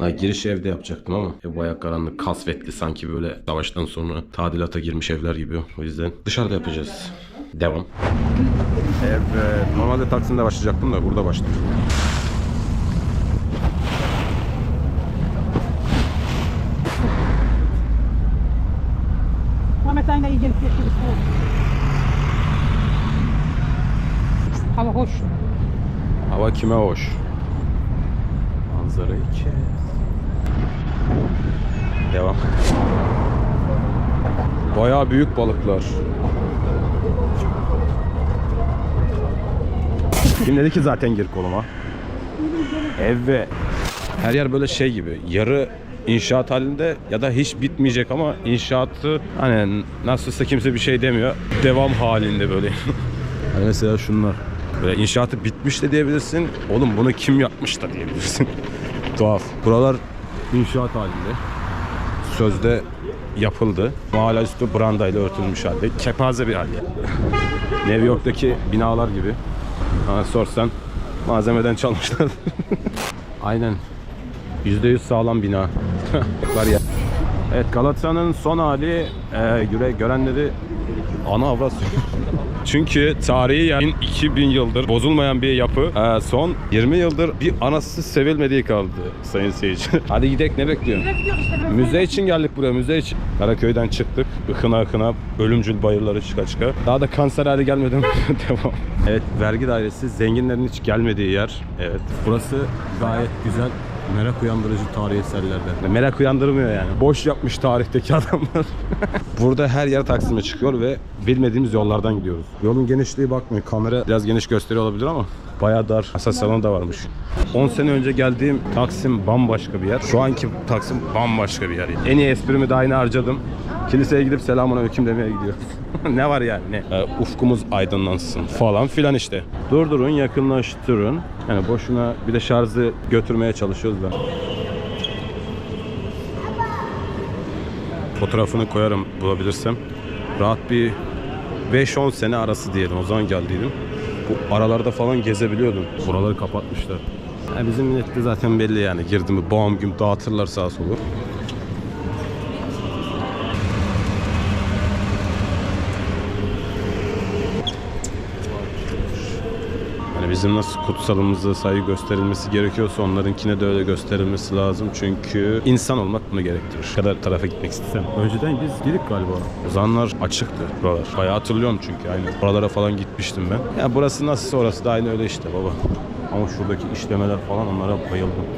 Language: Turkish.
Ha, giriş evde yapacaktım ama ev bayağı karanlık, kasvetli sanki böyle savaştan sonra tadilata girmiş evler gibi. O yüzden dışarıda yapacağız. Devam. Evet, normalde Taksim'de başlayacaktım da burada başladım. Ahmet Ayna iyi gelip. Hava hoş. Hava kime hoş? Manzarayı kes. Devam. Bayağı büyük balıklar. Kim dedi ki zaten gir koluma? Evet. Her yer böyle şey gibi. Yarı inşaat halinde ya da hiç bitmeyecek ama inşaatı hani nasılsa kimse bir şey demiyor. Devam halinde böyle. hani mesela şunlar. Böyle inşaatı bitmiş de diyebilirsin. Oğlum bunu kim yapmış da diyebilirsin. Tuhaf. Buralar inşaat halinde. Sözde yapıldı. Hala üstü brandayla örtülmüş halde. Kepaze bir halde. New York'taki binalar gibi. Bana sorsan malzemeden çalmışlar. Aynen. %100 sağlam bina. Var ya. Evet Galatasaray'ın son hali e, göre görenleri ana avrat Çünkü tarihi yani 2000 yıldır bozulmayan bir yapı. E, son 20 yıldır bir anası sevilmediği kaldı sayın seyirci. Hadi gidelim ne bekliyorsun? Müze için geldik buraya müze için. Karaköy'den çıktık. Ikına ıkına ölümcül bayırları çıka çıka. Daha da kanser hali gelmedim. Devam. Evet vergi dairesi zenginlerin hiç gelmediği yer. Evet. Burası gayet güzel. Merak uyandırıcı tarihi eserlerden. Merak uyandırmıyor yani. Boş yapmış tarihteki adamlar. Burada her yer Taksim'e çıkıyor ve bilmediğimiz yollardan gidiyoruz. Yolun genişliği bakmıyor. Kamera biraz geniş gösteriyor olabilir ama bayağı dar. Asas salonu da varmış. 10 sene önce geldiğim Taksim bambaşka bir yer. Şu anki Taksim bambaşka bir yer. En iyi esprimi daha yine harcadım. Kiliseye gidip selamun aleyküm demeye gidiyoruz. ne var yani ne? Ee, ufkumuz aydınlansın falan filan işte. Durdurun yakınlaştırın. Yani boşuna bir de şarjı götürmeye çalışıyoruz ben. Fotoğrafını koyarım bulabilirsem. Rahat bir 5-10 sene arası diyelim o zaman geldiydim. Bu aralarda falan gezebiliyordum. Buraları kapatmışlar. Ya bizim millette zaten belli yani. Girdi mi bam güm dağıtırlar sağa solu. Bizim nasıl kutsalımıza saygı gösterilmesi gerekiyorsa onlarınkine de öyle gösterilmesi lazım. Çünkü insan olmak bunu gerektirir. Ne kadar tarafa gitmek istesem. Önceden biz girdik galiba. O zamanlar açıktı buralar. Bayağı hatırlıyorum çünkü aynı. Oralara falan gitmiştim ben. Ya burası nasılsa orası da aynı öyle işte baba. Ama şuradaki işlemeler falan onlara bayıldım.